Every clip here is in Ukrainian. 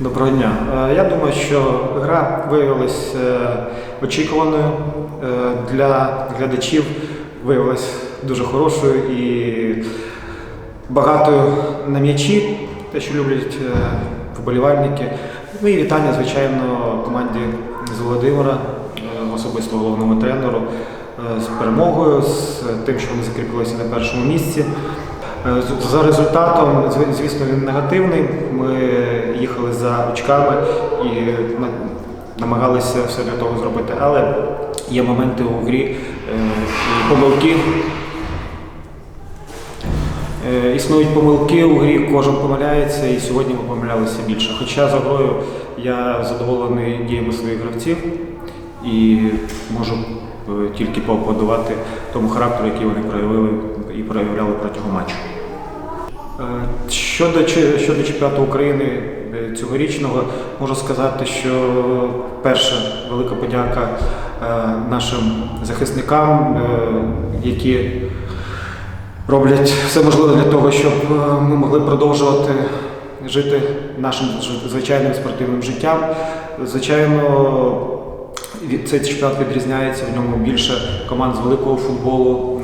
Доброго дня. Е, Я думаю, що гра виявилась е, очікуваною е, для глядачів, виявилась дуже хорошою і багатою на м'ячі, те, що люблять вболівальники. Ну і вітання, звичайно, команді з Володимира, особисто головному тренеру, з перемогою, з тим, що вони закріпилися на першому місці. Е, За результатом, звісно, він негативний. Ми їхали за очками і намагалися все для того зробити. Але є моменти у грі е, помилки. Е, Існують помилки у грі, кожен помиляється, і сьогодні ми помилялися більше. Хоча за грою я задоволений діями своїх гравців і можу тільки поаплодувати тому характеру, який вони проявили і проявляли протягом матчу. Е, Щодо, щодо чемпіонату України е, цьогорічного, можу сказати, що перша велика подяка е, нашим захисникам, які роблять все можливе для того, щоб ми могли продовжувати жити нашим звичайним спортивним життям. Звичайно, цей чемпіонат відрізняється, в ньому більше команд з великого футболу,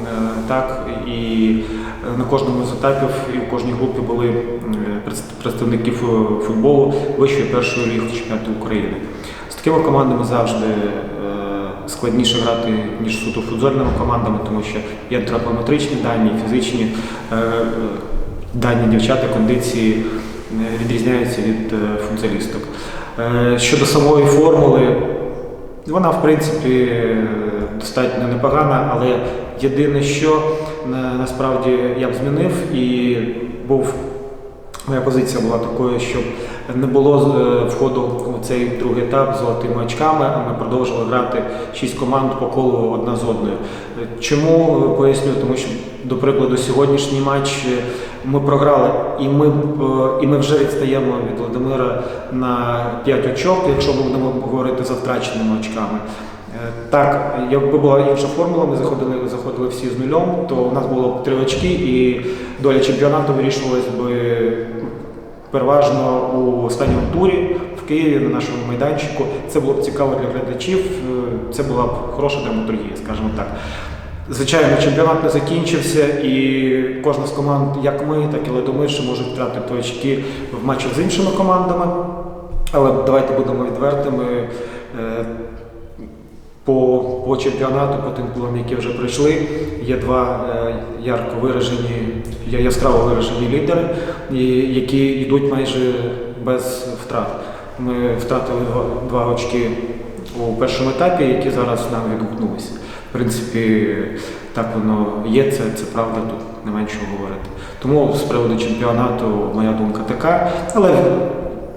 так, і на кожному з етапів і в кожній групі були представники футболу вищої першої ліги чемпіонату України. З такими командами завжди е, складніше грати, ніж суто футзольними командами, тому що є антропометричні дані, фізичні е, дані дівчата, кондиції е, відрізняються від футзалісток. Е, Щодо самої формули, вона, в принципі, е, достатньо непогана, але єдине, що насправді я б змінив і був. Моя позиція була такою, щоб не було е, входу у цей другий етап з золотими очками, а ми продовжили грати шість команд по колу одна з одною. Е, Чому е, поясню? Тому що, до прикладу, сьогоднішній матч е, ми програли, і ми, е, і ми вже відстаємо від Володимира на 5 очок, якщо ми будемо говорити за втраченими очками. Е, Так, якби була інша формула, ми заходили, заходили всі з нульом, то у нас було б три очки, і доля чемпіонату вирішувалась би переважно у останньому турі в Києві на нашому майданчику. Це було б цікаво для глядачів, е, це була б хороша драматургія, скажімо так. Звичайно, чемпіонат не закінчився, і кожна з команд, як ми, так і Ледомирші, можуть втратити очки в матчах з іншими командами. Але давайте будемо відвертими. Е, по, по чемпіонату, по тим клубам, які вже пройшли, є два е, ярко виражені, яскраво виражені лідери, які йдуть майже без втрат. Ми втратили два очки у першому етапі, які зараз нам відгукнулися. Принципі, так воно є, це, це правда, тут немає чого говорити. Тому з приводу чемпіонату моя думка така, але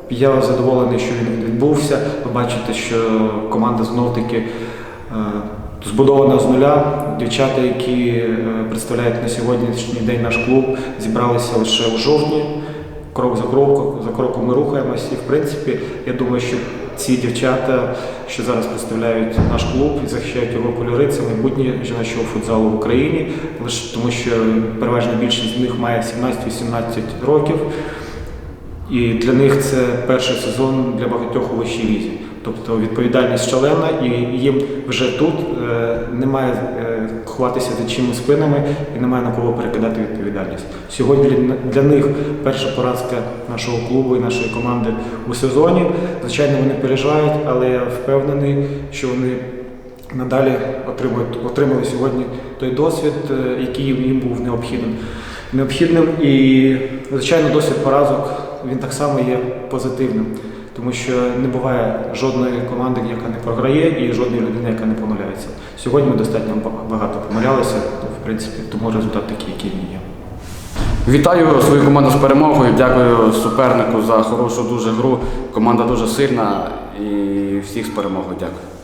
я задоволений, що він відбувся. Ви бачите, що команда знов таки е, збудована з нуля. Дівчата, які е, представляють на сьогоднішній день наш клуб, зібралися лише у жовтні. Крок за кроком, за кроком ми рухаємось. І в принципі, я думаю, що ці дівчата, що зараз представляють наш клуб і захищають його кольори, це майбутнє жіночого футзалу в Україні, лише тому що переважна більшість з них має 17-18 років. І для них це перший сезон для багатьох у вищій лізі. Тобто відповідальність шалена, і їм вже тут е, немає е, ховатися за чими спинами і немає на кого перекидати відповідальність. Сьогодні для- них перша поразка нашого клубу і нашої команди у сезоні. Звичайно, вони переживають, але я впевнений, що вони надалі отримують, отримали сьогодні той досвід, е, який їм був необхідним. Необхідним і, звичайно, досвід поразок він так само є позитивним, тому що не буває жодної команди, яка не програє, і жодної людини, яка не помиляється. Сьогодні ми достатньо багато помилялися, в принципі, тому результат такий, який він є. Вітаю свою команду з перемогою. Дякую супернику за хорошу дуже гру. Команда дуже сильна і всіх з перемогою. Дякую.